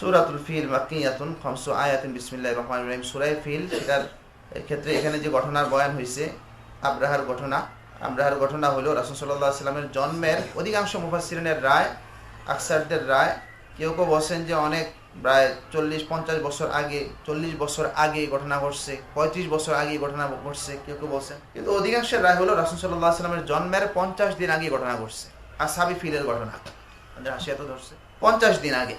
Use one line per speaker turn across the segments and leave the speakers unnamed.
সুরাতুল ফিল মাকিয়াতুন খমসু আয়াতুন বিসমিল্লাহির রহমানির রহিম। সূরা ফিল, সেটার ক্ষেত্রে এখানে যে ঘটনার বয়ান হয়েছে আব্রাহার ঘটনা আব্রাহার ঘটনা হলো রাসূল আলাইহি সাল্লামের জন্মের অধিকাংশ মুফাসসিরিনের রায়, আকসারদের রায়। কেউ কেউ বলছেন যে অনেক, প্রায় চল্লিশ, পঞ্চাশ বছর আগে, চল্লিশ বছর আগে ঘটনা ঘটছে, পঁয়ত্রিশ বছর আগে ঘটনা ঘটছে, কেউ কেউ বলছেন। কিন্তু অধিকাংশের রায় হলো রাসুল সাল্লাহ সাল্লামের জন্মের পঞ্চাশ দিন আগে ঘটনা ঘটছে আসাবি ফিলের ঘটনা। আমাদের হাসি এত ধরছে। পঞ্চাশ দিন আগে।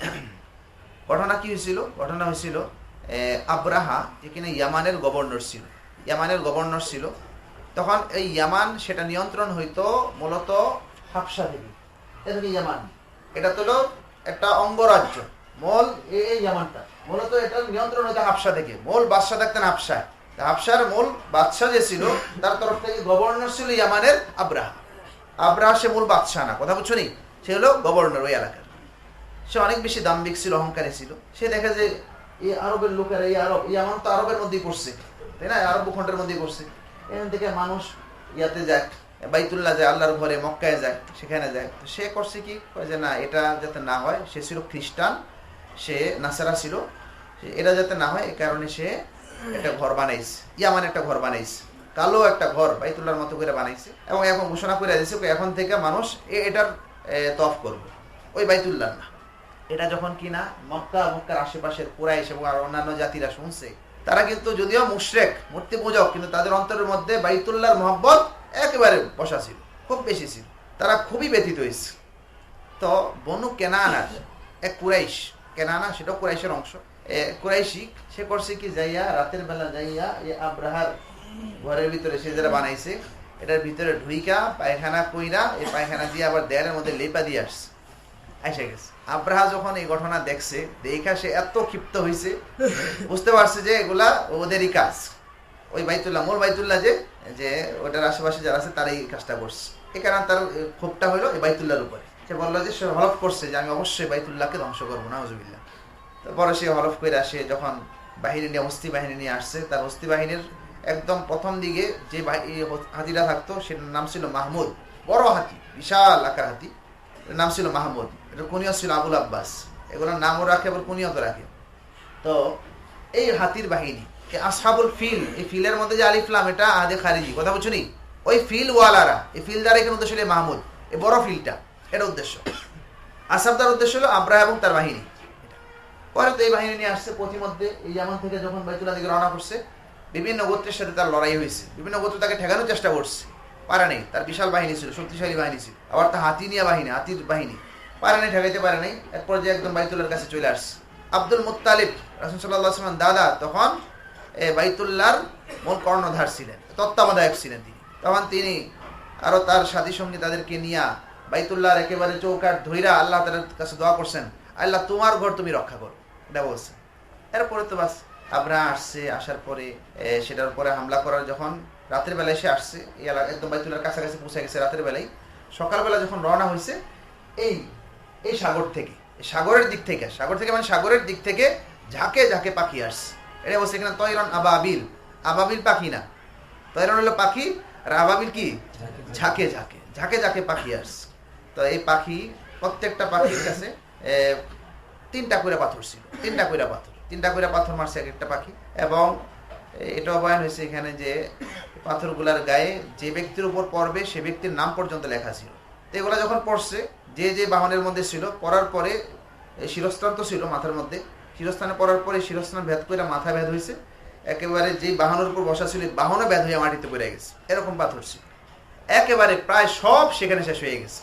ঘটনা কি হয়েছিল ঘটনা হয়েছিল আব্রাহা যেখানে ইয়ামানের গভর্নর ছিল। ইয়ামানের গভর্নর ছিল। তখন এই ইয়ামান, সেটা নিয়ন্ত্রণ হইতো মূলত হাফসা থেকে এটা ইয়ামান? এটা তো একটা অঙ্গরাজ্য মূল এই ইয়ামানটা। মূলত এটা নিয়ন্ত্রণ হইতো হাফসা থেকে মূল বাদশাহ থাকতেন হাফসায় হাফসার মূল বাদশাহ যে ছিল তার তরফ থেকে গভর্নর ছিল ইয়ামানের আব্রাহা। আব্রাহা সে মূল বাদশাহ না। কথা বুঝছ নি? সে হলো গভর্নর ওই এলাকার। সে অনেক বেশি দাম্ভিক ছিল, অহংকারী ছিল। সে দেখে যে এই আরবের লোকেরা, এই আরব ইয়ামান তো আরবের মধ্যেই পড়ছে, তাই না? আরব ভূখণ্ডের মধ্যেই পড়ছে। এখান থেকে মানুষ ইয়াতে যায়, বাইতুল্লাহ যায়, আল্লাহর ঘরে মক্কায় যায়, সেখানে যায়। তো সে করছে কি? যে না, এটা যাতে না হয়, সে ছিল খ্রিস্টান, সে নাসারা ছিল এটা যাতে না হয় এই কারণে সে একটা ঘর বানাইছে, ইয়ামান একটা ঘর বানাইছে, কালো একটা ঘর বাইতুল্লাহর মতো করে বানাইছে, এবং এখন ঘোষণা করে দিয়েছে, এখন থেকে মানুষ এ- এটার তফ করবে, ওই বাইতুল্লাহ না। এটা যখন কিনা মক্কা মক্কার আশেপাশের কুরাইশ এবং আর অন্যান্য জাতিরা শুনছে তারা কিন্তু যদিও মুশরেক মূর্তি পূজক কিন্তু তাদের অন্তরের মধ্যে বাইতুল্লাহর মহব্বত একেবারে বসা ছিল খুব বেশি ছিল। তারা খুবই ব্যথিত হয়েছে। তো বনু কেনানার এক কুরাইশ কেনানা সেটা কুরাইশের অংশ এ, কুরাইশি সে করছে কি যাইয়া রাতের বেলা যাইয়া এ আব্রাহার ঘরের ভিতরে সে যারা বানাইছে এটার ভিতরে ঢুইকা পায়খানা কইরা এই পায়খানা দিয়ে আবার দেয়ালের মধ্যে লেপা দিয়ে আসছে। আইসা গেছে। আব্রাহা যখন এই ঘটনা দেখছে, দেখা সে এত ক্ষিপ্ত হয়েছে বুঝতে পারছে যে এগুলা ওদেরই কাজ। ওই বাইতুল্লাহ, মূল বাইতুল্লাহ যে যে ওটার আশেপাশে যারা আছে, তারাই এই কাজটা করছে। এ কারণে তার ক্ষোভটা হলো এই বাইতুল্লাহর উপরে। সে বলল যে, সে হলফ করছে যে, আমি অবশ্যই বাইতুল্লাহকে ধ্বংস করব না হজুবিল্লাহ তারপরে সে হলফ করে আসে, যখন বাহিনী নিয়ে, অস্থি বাহিনী নিয়ে আসছে, তার অস্থি বাহিনীর একদম প্রথম দিকে যে হাতিটা থাকতো, সেটার নাম ছিল মাহমুদ। বড় হাতি, বিশাল আকার হাতি। নাম ছিল মাহমুদ। এটা কুনিয়ত ছিল আবুল আব্বাস। এগুলোর নামও রাখে, আবার কুনিয়ত রাখে। তো এই হাতির বাহিনী এই আসহাবুল ফিল, এই ফিলের মধ্যে যে আলিফলাম এটা আদে খারিজি কথা বুঝছ নি? ওই ফিল ওয়ালারা, এই ফিল দ্বারা এখানে উদ্দেশ্য হলো মাহমুদ। এই বড় ফিলটা, এটা উদ্দেশ্য। আসাবদার উদ্দেশ্য হলো আব্রাহ এবং তার বাহিনী। পরে তো এই বাহিনী নিয়ে আসছে প্রতিমধ্যে এই জামান থেকে যখন বাইতুল্লাহ দিকে রওনা করছে, বিভিন্ন গোত্রের সাথে তার লড়াই হয়েছে। বিভিন্ন গোত্র তাকে ঠেকানোর চেষ্টা করছে। পারে নেই, তার বিশাল বাহিনী ছিল, শক্তিশালী বাহিনী ছিল। আবার তার হাতি নিয়ে বাহিনী, হাতির বাহিনী। পারে নাই, ঠেকাইতে পারে নাই। এক পর্যায়ে একদম বাইতুল্লার কাছে চলে আসছে। আব্দুল মুত্তালিব রাসুল সাল্লাহ আসলাম দাদা, তখন, এ, বাইতুল্লাহর মূল কর্ণধার ছিলেন, তত্ত্বাবধায়ক ছিলেন তিনি। তখন তিনি আরও তার সাথী সঙ্গী তাদেরকে নিয়ে বাইতুল্লাহর একেবারে চৌকাট ধইরা আল্লাহ তাদের কাছে দোয়া করছেন, আল্লাহ, তোমার ঘর তুমি রক্ষা করো। এটা বলছেন এরপরে তো বাস আব্রাহা আসছে, আসার পরে সেটার উপরে হামলা করার যখন রাতের বেলায় এসে আসছে একদম বাইতুল্লার কাছাকাছি পৌঁছে গেছে রাতের বেলায়। সকালবেলা যখন রওনা হয়েছে এই এই সাগর থেকে সাগরের দিক থেকে, সাগর থেকে মানে সাগরের দিক থেকে ঝাঁকে ঝাঁকে পাখি আসছে। এটা বলছে এখানে তৈরন আবাবিল আবাবিল পাখি না। তৈরন হলো পাখি, আর আবাবিল কি? ঝাঁকে ঝাঁকে ঝাঁকে ঝাঁকে পাখি আসছে। তো এই পাখি, প্রত্যেকটা পাখির কাছে তিনটা করে পাথর ছিল, তিনটা করে পাথর, তিনটা করে পাথর মারছে এক একটা পাখি। এবং এটাও বয়ান হয়েছে এখানে যে পাথরগুলার গায়ে যে ব্যক্তির উপর পড়বে, সে ব্যক্তির নাম পর্যন্ত লেখা ছিল। তো এগুলা যখন পড়ছে যে যে বাহনের মধ্যে ছিল, পড়ার পরে শিরস্থান তো ছিল মাথার মধ্যে শিরস্থানে পড়ার পরে শিরস্থান ভেদ করে মাথা ভেদ হয়েছে একেবারে যে বাহনের উপর বসা ছিল বাহনও ভেদ হয়ে মাটিতে পড়ে গেছে, এরকম পাথর ছিল। একেবারে প্রায় সব সেখানে শেষ হয়ে গেছে।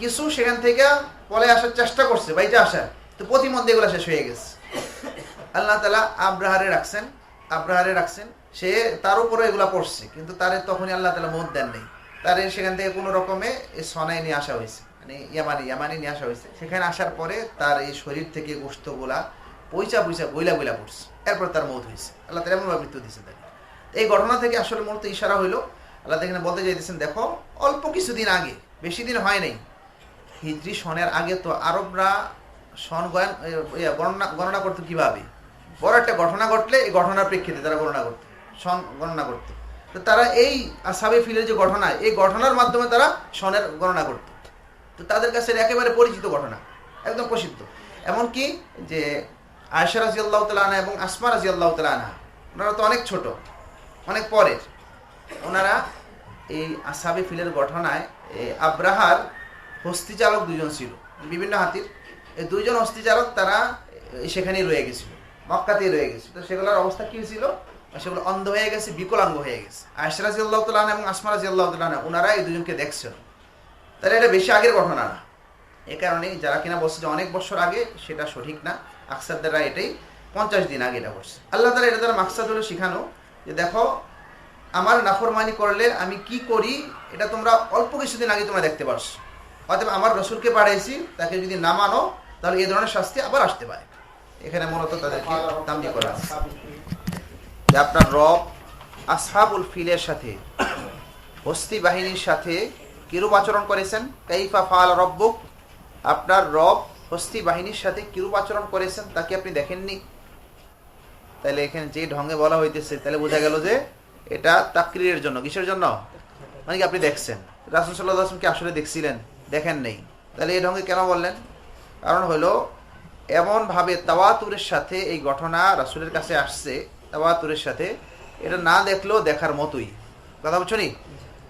কিছু সেখান থেকে পলে আসার চেষ্টা করছে, বাইচে আসার তো প্রতিমধ্যে এগুলো শেষ হয়ে গেছে। আল্লাহ তালা আব্রাহারে রাখছেন আব্রাহারে রাখছেন, সে তার উপরে এগুলা পড়ছে, কিন্তু তারে তখনই আল্লাহ তালা মত দেন নেই। তারে সেখান থেকে কোনো রকমে সনায় নিয়ে আসা হয়েছে। মানে ইয়ামানি ইয়ামানি নিয়ে আসা হয়েছে। সেখানে আসার পরে তার এই শরীর থেকে গোস্তগুলা পয়সা পয়সা বইলা বইলা পড়ছে। এরপর তার মত হয়েছে। আল্লাহ তালা এমনভাবে মৃত্যু দিয়েছে তাকে। এই ঘটনা থেকে আসলে মূলত ইশারা হইল, আল্লাহ এখানে বলতে চাইতেছেন, দেখো, অল্প কিছুদিন আগে, বেশি দিন হয় নাই, হিজরি সনের আগে তো আরবরা সন গণনা গণনা করতো কীভাবে? বড় একটা ঘটনা ঘটলে এই ঘটনার প্রেক্ষিতে তারা গণনা করতো সন গণনা করতো। তো তারা এই আসাবে ফিলের যে ঘটনা, এই ঘটনার মাধ্যমে তারা সনের গণনা করতো। তো তাদের কাছে একেবারে পরিচিত ঘটনা, একদম প্রসিদ্ধ। এমনকি যে আয়সা রাজি আল্লাহ তালানা এবং আসমা রাজি আল্লাহ তালানা ওনারা তো অনেক ছোট, অনেক পরের। ওনারা এই আসাবি ফিলের ঘটনায় আব্রাহার হস্তিচালক দুজন ছিল বিভিন্ন হাতির। এই দুইজন হস্তিচালক তারা সেখানেই রয়ে গেছিল, মক্কাতেই রয়ে গেছিল। তো সেগুলোর অবস্থা কী হয়েছিল সেগুলো অন্ধ হয়ে গেছে, বিকলাঙ্গ হয়ে গেছে। আয়সা রাজি আল্লাহ তালানা এবং আসমা রাজি আল্লাহ তালানা ওনারা এই দুজনকে দেখছিল তাহলে এটা বেশি আগের ঘটনা না। এ কারণে যারা কিনা বলছে যে অনেক বছর আগে, সেটা সঠিক না। আকসারদাররা এটাই পঞ্চাশ দিন আগে এটা করছে। আল্লাহ তালা এটা দ্বারা মাকসাদ হলো শিখানো যে দেখো, আমার নাফরমানি করলে আমি কি করি, এটা তোমরা অল্প কিছুদিন আগে তোমরা দেখতে পারছ। অতএব আমার রসুলকে পাঠাইছি, তাকে যদি না মানো, তাহলে এই ধরনের শাস্তি আবার আসতে পারে। এখানে মূলত তাদেরকে দামি করা আছে। যে আপনার রব, আসহাবুল ফিলের সাথে, হস্তি বাহিনীর সাথে কিরূপ আচরণ করেছেন? কাইফা ফাল রব্বুক। আপনার রব হস্তি বাহিনীর সাথে কিরূপ আচরণ করেছেন তাকে আপনি দেখেননি? তাহলে এখানে যে ঢঙ্গে বলা হইতেছে তাহলে বোঝা গেল যে এটা তাকরিরের জন্য, কিসের জন্য? মানে কি আপনি দেখছেন? রাসুল সাল্লাহ আসলামকে আসলে দেখছিলেন? দেখেন নেই। তাহলে এই ঢঙ্গে কেন বললেন? কারণ হলো, এমনভাবে তাওয়াতুরের সাথে এই ঘটনা রাসুলের কাছে আসছে, তাওয়াতুরের সাথে, এটা না দেখলেও দেখার মতোই। কথা বলছো নি?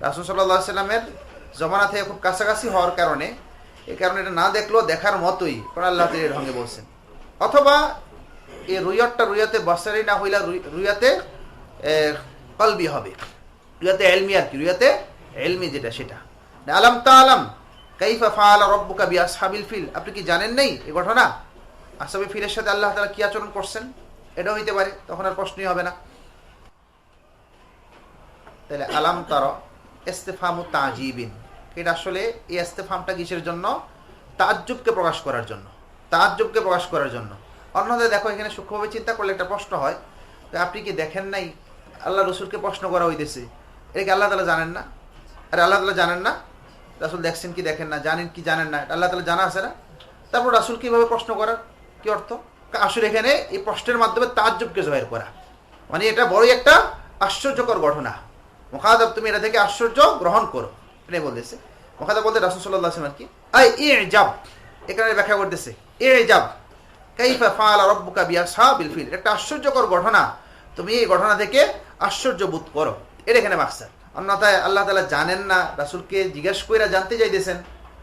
রাসুল সাল্লাহ সাল্লামের জমানা থেকে খুব কাছাকাছি হওয়ার কারণে এই কারণে এটা না দেখলেও দেখার মতোই কোরআন আল্লাহ এই ঢঙ্গে বলছেন। অথবা এই রুইয়তটা রুইয়াতে বসারি না হইলা রুইয়াতে কলবি হবে। রুইয়াতে এলমি আর কি, রুইয়াতে এলমি যেটা সেটা। আলাম তা আলাম কাইফা ফাআলা রব্বুকা বি আসহাবিল ফিল। আপনি কি জানেন নেই এই ঘটনা? আসহাবিল ফিলের সাথে আল্লাহ তালা কি আচরণ করছেন? এটাও হইতে পারে, তখন আর প্রশ্নই হবে না। তাহলে আলাম তার ইস্তেফামু তাজিবিন। এটা আসলে এই ইস্তেফামটা কিসের জন্য? তাজ্জুবকে প্রকাশ করার জন্য। তাজ্জুবকে প্রকাশ করার জন্য। অন্যদের দেখো, এখানে সূক্ষ্মভাবে চিন্তা করলে একটা প্রশ্ন হয়, যে আপনি কি দেখেন নাই আল্লাহ রসুলকে প্রশ্ন করা হইতেছে? এটা কি আল্লাহ তালা জানেন না? আরে আল্লাহ তালা জানেন না? রাসুল দেখছেন কি দেখেন না? জানেন কি জানেন না? আল্লাহ তালা জানা আছে না? তারপর রাসুল কীভাবে প্রশ্ন করার কি অর্থ? আসলে এখানে এই প্রশ্নের মাধ্যমে তাজ্জুবকে জয়ের করা। মানে এটা বড়ই একটা আশ্চর্যকর ঘটনা। মোখাদাব, তুমি এটা থেকে আশ্চর্য গ্রহণ করো। এটাই বলতেছে। মোখাদাব বলতে রাসুল সাল্লাহ আসলাম আর কি, আই এ জাব এখানে ব্যাখ্যা করতেছে এ জাব কাইফা ফাআলা রাব্বুকা বিআসহাবিল ফিল। একটা আশ্চর্যকর ঘটনা। তুমি এই ঘটনা থেকে আশ্চর্য বোধ করো। এটা এখানে মাকসাদ। অন্যথায় আল্লাহ তাআলা জানেন না, রাসূলকে জিজ্ঞেস কইরা জানতে চাইতেছেন।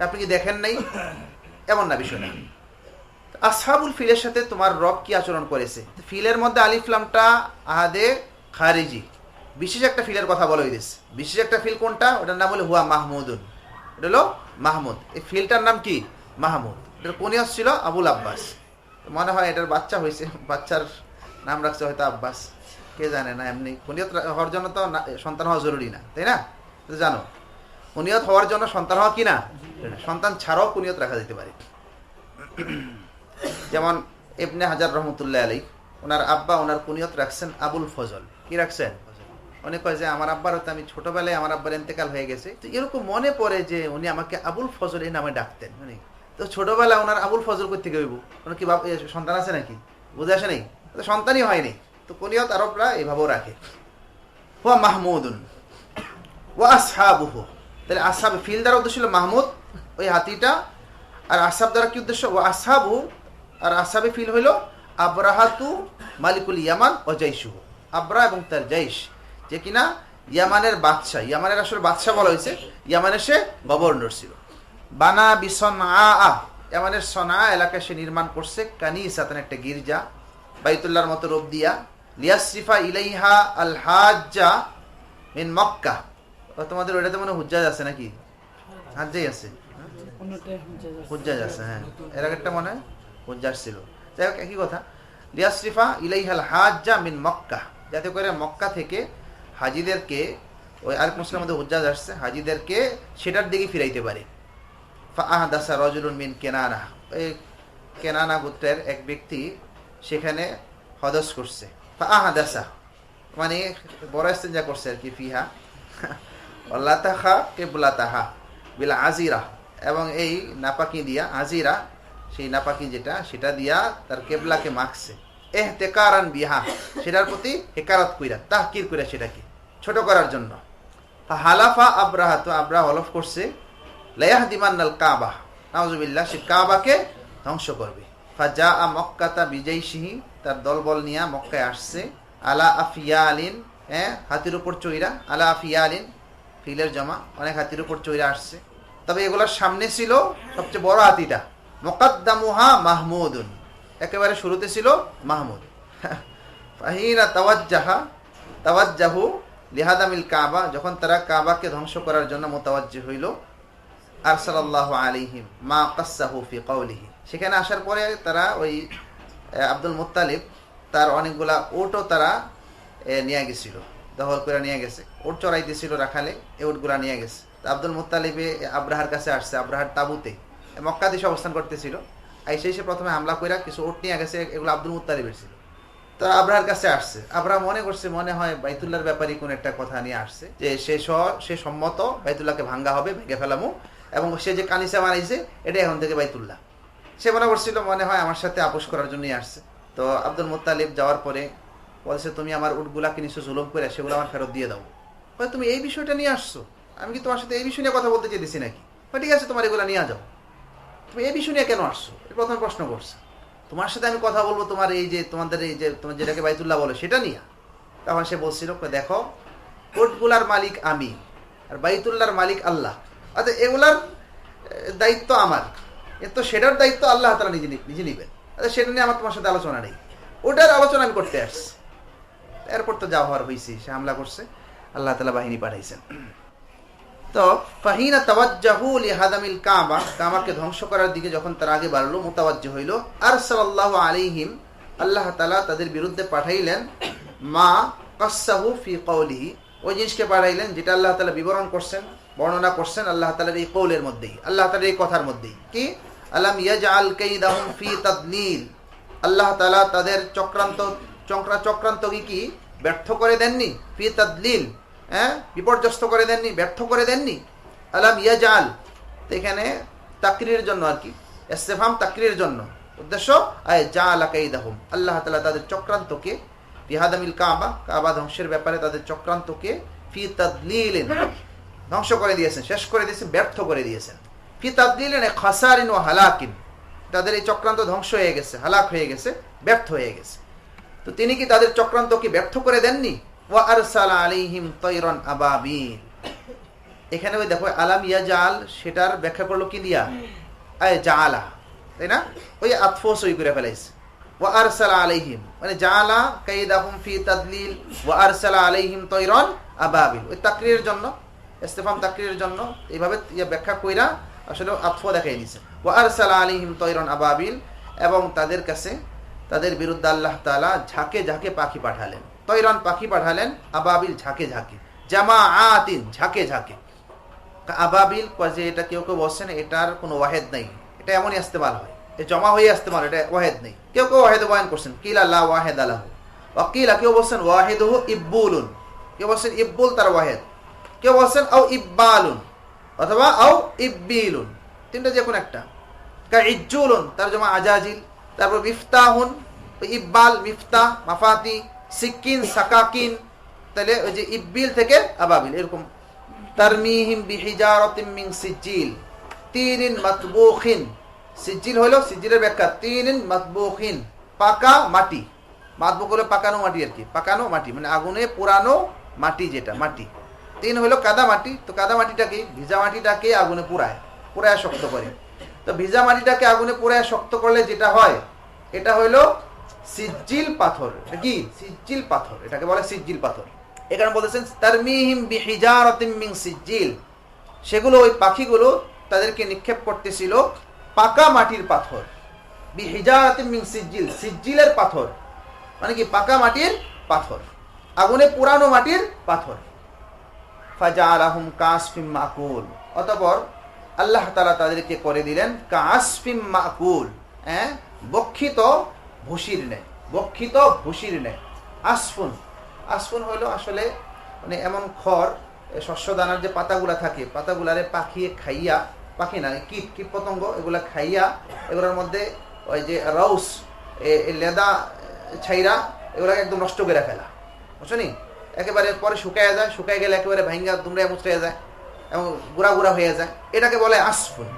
আপনি কি দেখেন নাই? এমন না বিষয়টা আসহাবুল ফিলের সাথে তোমার রব কি আচরণ করেছে? ফিলের মধ্যে আলিফলামটা আহাদে খারিজি। বিশেষ একটা ফিলের কথা বলা হয়েছে বিশেষ একটা ফিল কোনটা? ওটার নাম হলো হুয়া মাহমুদুন। এটা হলো মাহমুদ। এই ফিলটার নাম কি? মাহমুদ। এটার কোনিয়স ছিল? আবুল আব্বাস। মনে হয় এটার বাচ্চা হয়েছে। বাচ্চার নাম রাখছে হয়তো আব্বাস। কে জানে না, এমনি কুনিয়ত হওয়ার জন্য তো সন্তান হওয়া জরুরি না, তাই না? জানো কুনিয়ত হওয়ার জন্য সন্তান হওয়া কি না? সন্তান ছাড়াও কুনিয়ত রাখা যেতে পারে। যেমন ইবনে হাজার রহমতুল্লাহ আলী ওনার আব্বা ওনার কুনিয়ত রাখছেন? আবুল ফজল। কি রাখছেন? অনেক কয় যে আমার আব্বার হয়তো আমি ছোটবেলায় আমার আব্বার এন্তেকাল হয়ে গেছে। তো এরকম মনে পড়ে যে উনি আমাকে আবুল ফজল এই নামে ডাকতেন মানে তো ছোটবেলায় ওনার আবুল ফজল করতে হইব? ওনার কি সন্তান আছে নাকি? বুঝে আসে নাই? সন্তানই হয়নি তো কুনিয়ত আরবরা এভাবেও রাখে। হুয়া মাহমুদুন ও আসহাবুহু। তাহলে আসহাব ফিল দ্বারা উদ্দেশ্য ছিল মাহমুদ, ওই হাতিটা। আর আসহাব দ্বারা কি উদ্দেশ্য? ও আসহাবু। আর আসহাবে ফিল হইল আবরাহাতু মালিকুল ইয়ামান ও জৈশুহু আবরা এবং তার জৈশ যে কিনা? ইয়ামানের বাদশাহ। ইয়ামানের আসলে বাদশাহ বলা হয়েছে। ইয়ামানের সে গভর্নর ছিল। বানা বিসন আ ইয়ামানের সনা এলাকায় সে নির্মাণ করছে কানিসাতান একটা গির্জা, বাইতুল্লাহর মতো রূপ দিয়া। লিয়াসরিফা ইলাইহা আল হাজ্জা মিন মক্কা। তোমাদের ওইটাতে মনে হুজ্জাজ আছে নাকি? হাজ্জাই আছে। হুজ্জাজ আছে হ্যাঁ। এর একটা মনে হুজ্জাজ ছিল। যাই হোক, একই কথা। লিয়াসরিফা ইলাইহাল হাজ্জা মিন মক্কা। যাতে করে মক্কা থেকে হাজিদেরকে, ওই আরেক মুসলিমের মধ্যে হুজ্জাজ আসছে, হাজিদেরকে সেটার দিকে ফিরাইতে পারে। ফাহাদাসা রজুলুন মিন কেনানা। এই কেনানা গোত্রের এক ব্যক্তি সেখানে হদস করছে। ফাহাদাসা মানে বড় ইস্তেঞ্জা করছে আর কি ফিহা। লাতাহা কেবলাতাহা বিলা আজিরা। এবং এই নাপাকি দিয়া, আজিরা, সেই নাপাকি যেটা, সেটা দিয়া তার কেবলাকে মাখছে। এহ তেকারান বিহা, সেটার প্রতি হেকারত কইরা, তাহকির কইরা সেটাকে, ছোট করার জন্য। হালাফা আব্রাহা, তো আব্রাহ হলফ করছে লায়াহ দিমান্নাল কাবা, নাউজুবিল্লাহ, সে কাবাকে ধ্বংস করবে। ফাজা আ মক্কাতা বিজয় সিহি তার দলবল নিয়ে মক্কায় আসছে। আলা আফিয়া আলিন হ্যাঁ হাতির উপর চৈরা আলা আফিয়া আলিন ফিলের জমা, অনেক হাতির উপর চৈরা আসছে। তবে এগুলোর সামনে ছিল সবচেয়ে বড় হাতিটা, মোকাদ্দামুহা মাহমুদুন। একেবারে শুরুতে ছিল মাহমুদ। ফাহিনা তাওয়াজ্জাহা তাওয়াজ্জাহু লিহাদামিল কাবা যখন তারা কাবাকে ধ্বংস করার জন্য মোতাবাজ্জি হইল আরসালাল্লাহু আলাইহিম মা কাসাহু ফি কওলিহি সেখানে আসার পরে তারা ওই আব্দুল মুত্তালিব তার অনেকগুলা ওটও তারা এ, নিয়ে গেছিল দখল করে নিয়ে গেছে। ওট চড়াইতেছিল রাখালে এই ওটগুলা নিয়ে গেছে। আব্দুল মুত্তালিবে আব্রাহার কাছে আসছে আব্রাহার তাবুতে মক্কা দেশে অবস্থান করতেছিল। আইসে এসে প্রথমে হামলা কইরা কিছু ওট নিয়ে গেছে, এগুলো আব্দুল মুত্তালিবের ছিল তো আব্রাহার কাছে আসছে। আব্রাহ মনে করছে, মনে হয় বাইতুল্লাহর ব্যাপারে কোন একটা কথা নিয়ে আসছে, যে সে স- সে সম্মত বাইতুল্লাহকে ভাঙ্গা হবে, ভেঙে ফেলামো, এবং সে যে কানিসা বানাইছে এটা এখন থেকে বাইতুল্লাহ। সে মনে করছিল, মনে হয় আমার সাথে আপোষ করার জন্যই আসছে। তো আব্দুল মুত্তালিব যাওয়ার পরে বলছে, তুমি আমার উটগুলাকে নিশ্চয় জুলুম করে সেগুলো আমার ফেরত দিয়ে দাও? তুমি এই বিষয়টা নিয়ে আসছো? আমি কি তোমার সাথে এই বিষয় নিয়ে কথা বলতে চেয়েছি নাকি? ঠিক আছে, তোমার এগুলো নিয়ে যাও। তুমি এই বিষয় নিয়ে কেন আসছো? প্রথমে প্রশ্ন করছে। তোমার সাথে আমি কথা বলব তোমার এই যে, তোমাদের এই যে, তোমার যেটাকে বাইতুল্লাহ বলে, সেটা নিয়ে। তখন সে বলছিল দেখো কোটগুলার মালিক আমি, আর বাইতুল্লাহর মালিক আল্লাহ। অর্থাৎ এগুলার দায়িত্ব আমার। কিন্তু সেটার দায়িত্ব আল্লাহ তারা নিজে নিজে নিবেন। আচ্ছা সেটা নিয়ে আমার তোমার সাথে আলোচনা নেই। ওটার আলোচনা আমি করতে আসছি। এরপর তো যা হওয়ার হয়েছে সে হামলা করছে। আল্লাহ তালা বাহিনী পাঠাইছেন। তো ফাহিনা তাওয়াজ্জাহু লিহাদামিল কাবা কামাকে ধ্বংস করার দিকে যখন তার আগে বাড়লো মোতাবাজ্য হইল। আর সাল্লাল্লাহু আলাইহিম, আল্লাহ তাআলা তাদের বিরুদ্ধে পাঠাইলেন, মা কাসাহু ফি কওলিহি। ওই জিনিসকে পাঠাইলেন যেটা আল্লাহ তাআলা বিবরণ করছেন, বর্ণনা করছেন আল্লাহ তাআলার এই কৌলের মধ্যেই, আল্লাহ তাআলার এই কথার মধ্যেই। কি? আলাম ইয়াজআল কাইদাহুম ফি তাদলিল। আল্লাহ তাআলা তাদের চক্রান্ত চক্রা চক্রান্ত কি কি ব্যর্থ করে দেননি? ফি তাদলিল। হ্যাঁ? বিপর্যস্ত করে দেননি, ব্যর্থ করে দেননি। আলাম ইয়া জাল এখানে তাকরির জন্য আর কি। ইস্তেফাম তাকরির জন্য। উদ্দেশ্য, আয় যা আলাকাইদাহুম আল্লাহ তাআলা তাদের চক্রান্তকে, বিহাদামিল কাবা কাবা ধ্বংসের ব্যাপারে তাদের চক্রান্তকে ফি তাদলিলিন ধ্বংস করে দিয়েছেন, শেষ করে দিয়েছেন, ব্যর্থ করে দিয়েছেন। ফি তাদলিলিন খাসারিন ও হালাকিন। তাদের এই চক্রান্ত ধ্বংস হয়ে গেছে, হালাক হয়ে গেছে, ব্যর্থ হয়ে গেছে। তো তিনি কি তাদের চক্রান্তকে ব্যর্থ করে দেননি? আলাইহিম তৈরন আবাবিল এখানে ওই দেখো, আলাম ইয়াজাল সেটার ব্যাখ্যা করল কি দিয়া? আয় জাআলা তাই না? ওই আতফো সই করে ফেলাইছে। ওয়া আরসালা আলাইহিম মানে জাআলা কাইদাহুম ফি তাদলিল, ওয়া আরসালা আলাইহিম তৈরন আবাবিল ওই তাকরিরের জন্য, ইস্তেফাম তাকরিরের জন্য এইভাবে ইয়ে ব্যাখ্যা কইরা আসলে আতফো দেখাই দিছে। ওয়া আরসালা আলাইহিম তৈরন আবাবিল, এবং তাদের কাছে, তাদের বিরুদ্ধে আল্লাহ তাআলা ঝাঁকে ঝাঁকে পাখি পাঠালেন। তৈরন পাখি পাঠালেন আবাবিল ঝাঁকে ঝাঁকে। জামা আতিন ঝাঁকে। ঝাঁকে আবাবিল যে এটা কেউ কেউ বলছেন এটার কোনো ওয়াহেদ নেই। এটা এমনই ইস্তেমাল হয়। এ জমা হয়ে ইস্তেমাল, এটা ওয়াহেদ নেই। কেউ কেউ ওয়াহেদ বয়ান করছেন, কিল আল্লাহ ওয়াহেদ আলাহ ওয়াকিলা, কেউ বলছেন ওয়াহেদ ইব্বুলুন। কেউ বলছেন ইব্বুল তার ওয়াহেদ। কেউ বলছেন আও ইব্বালুন, অথবা আও ইব্বিলুন। তিনটা যে কোনো একটা। কা ইজ্জুলুন, তার জমা আজাজিল। তারপর মিফতাহুন, ইব্বাল, মিফতাহ, মাফাতি। সিকিন সাকাকিন, তাহলে ওই যে ইব্বিল থেকে আবাবিল, এরকম। তারমিহিম বিহিজারাতিম মিন সিজিল তিনিন মাতবুখিন। সিজিল হলো সিজিলের ব্যাখ্যা। তিনিন মাতবুখিন। পাকা মাটি। মাতবুক হলো পাকানো মাটি আর কি। পাকানো মাটি মানে আগুনে পুরানো মাটি যেটা, মাটি। তিন হলো কাদা মাটি। তো কাদা মাটিটাকে ভিজা মাটিটাকে আগুনে পুরায় পুরায় শক্ত করে। তো ভিজা মাটিটাকে আগুনে পুরায় শক্ত করলে যেটা হয়? এটা হইল সিজিল পাথর। এটা কি? সিজিল পাথর। এটাকে বলে সিজিল পাথর। এখানে বলতেছেন, তারমিহিম বিহিজারাতিম সিজিল সেগুলো ওই পাখিগুলো তাদেরকে নিক্ষেপ করতেছিল পাকা মাটির পাথর। বিহিজারাতিম সিজিল সিজিলের পাথর। মানে কি? পাকা মাটির পাথর। আগুনে পুরানো মাটির পাথর। ফাজালাহুম কাসফিম মাকুল। অতঃপর আল্লাহ তাআলা তাদেরকে করে দিলেন কাসফিম মাকুল। হ্যাঁ? বক্ষিত ভুসির নেয় বক্ষিত ভুসির নেয় আসফুন আসফুন হলো আসলে মানে এমন খড় শস্য দানার যে পাতাগুলা থাকে, পাতাগুলারে পাখিয়ে খাইয়া, পাখি না, কীট কীট পতঙ্গ এগুলা খাইয়া, এগুলোর মধ্যে ওই যে এ লেদা ছাইরা এগুলাকে একদম নষ্ট করে ফেলা। বুঝছ নি? একেবারে পরে শুকায় যায়, শুকায় গেলে একেবারে ভাঙ্গা দুমড়ে মুচড়ে যায়, এবং গুড়া গুড়া হয়ে যায়। এটাকে বলে আসফুন।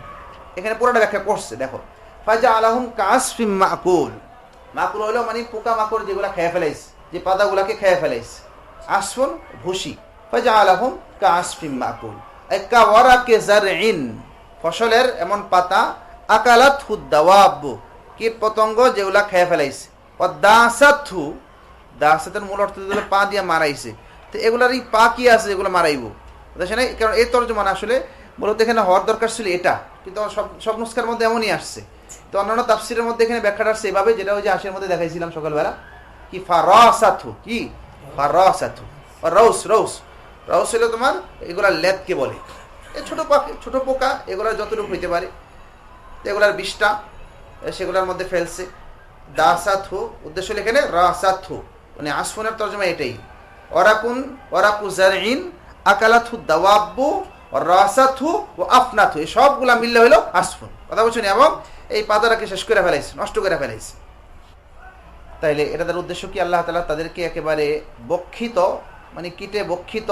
এখানে পুরোটা ব্যাখ্যা করছে, দেখো। ফাজা আলাহুম কাসফিম মাকুল। মাকুল হলো মানে পোকা মাকড় যেগুলা খেয়ে ফেলাইছে, যে পাতাগুলাকে খেয়ে ফেলাইছে। আসফুন ভুসি ফাজা আলাহুম কাসফিম মাকুল। একা ওয়ারাকে জারইন ফসলের এমন পাতা আকালাত হুদ্দাওয়াব কীট পতঙ্গ যেগুলা খেয়ে ফেলাইছে। দাসাথু দাসাতের মূল অর্থ পা দিয়ে মারাইছে। তো এগুলার এই পা কি আছে যেগুলো মারাইব? বুঝছে কারণ এই তর্জমান আসলে মূলত এখানে হওয়ার দরকার ছিল এটা। কিন্তু সব সব নুস্কার মধ্যে এমনই আসছে। তো অন্যান্য তাফসিরের মধ্যে এখানে ব্যাখ্যাটা আসছে এভাবে, যেটা ওই যে আশের মধ্যে দেখাইছিলাম সকালবেলা। কি ফারাসাথু কি? রৌস রৌস। রৌস তোমার এগুলা লেদকে বলে। পাখি পোকা এগুলার যতটুকু হইতে পারে। এগুলার বিষটা মধ্যে ফেলছে। দাসাথু উদ্দেশ্য হলো এখানে রাসাথু মানে আসফুনের তর্জমা এটাই। ওরাকুন, ওরাকু জারইন আকালাথু দাওয়াব্বু রাসাথু ও আফনাথু এই সবগুলা মিললে হলো আসফুন। কথা বলছেন এবং এই পাতাটাকে শেষ করে ফেলাইছে, নষ্ট করে ফেলাইছে। তাইলে এটা তার উদ্দেশ্য কি? আল্লাহ তালা তাদেরকে একেবারে বক্ষিত মানে কিটে বক্ষিত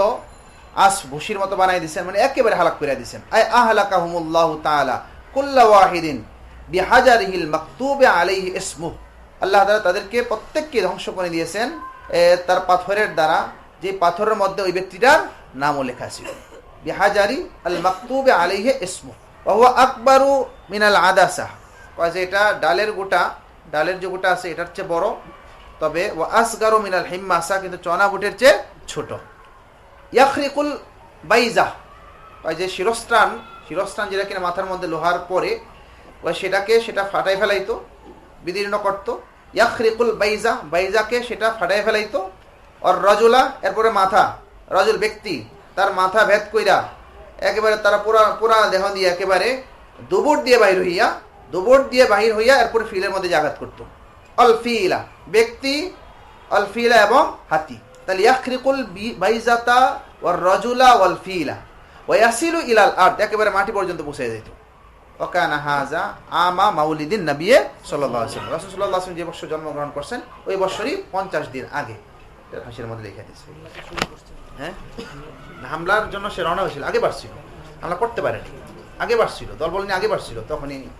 আস ভুসির মতো বানাই দিছেন মানে একেবারে হালাক করে দিছেন। আয় আহলাকাহুমুল্লাহ তাআলা কুল্লা ওয়াহিদিন বিহাজারিহিল মাকতুবে আলাইহি ইসমু আল্লাহ তাআলা তাদেরকে প্রত্যেককে ধ্বংস করে দিয়েছেন তার পাথরের দ্বারা, যে পাথরের মধ্যে ওই ব্যক্তিটার নামও লেখা ছিল। বিহাজারি আল মাকতুবে আলাইহি ইসমু ওয়া হুয়া আকবারু মিনাল আদাসা। কয় যে এটা ডালের গোটা, ডালের যে গোটা আছে, এটার চেয়ে বড়। তবে ও আসগারো মিনাল হিম্মাসা, কিন্তু চনা বুটের চেয়ে ছোট। ইয়াখরিকুল বাইজা ওই যে শিরস্ত্রাণ শিরস্ত্রাণ যেটা কিনা মাথার মধ্যে লোহার পরে, ওই সেটাকে সেটা ফাটাই ফেলাইতো, বিদীর্ণ করত। ইয়াখরিকুল বাইজা, বাইজাকে সেটা ফাটাই ফেলাইতো। আর রজুলা, এরপরে মাথা, রজুল ব্যক্তি, তার মাথা ভেদ কইরা, একেবারে তারা পুরা পুরা দেহ দিয়ে একেবারে দুবুট দিয়ে বাহির হইয়া দুবুট দিয়ে বাহির হইয়া এরপরে ফিলের মধ্যে জাগাত করত। অলফিলা, ব্যক্তি, অলফিলা এবং হাতি। তাহলে ইয়াখরিকুল বাইজাতা ওয়ার রজুলা ওয়াল ফিলা ওয়াসিলু ইলাল আর্থ একেবারে মাটি পর্যন্ত পৌঁছে যেত। ওকানা হাজা আমা মাউলিদিন নবিয়ে সাল্লাল্লাহু আলাইহি ওয়াসাল্লাম। রাসূল সাল্লাল্লাহু যে বছর জন্মগ্রহণ করছেন, ওই বছরই পঞ্চাশ দিন আগে। হাসির মধ্যে লিখে দিয়েছে। হ্যাঁ? হামলার জন্য সে রওনা হয়েছিল, আগে বাড়ছিল। হামলা করতে পারেনি। আগে বাড়ছিল দল বলেনি আগে বাড়ছিল, তখনই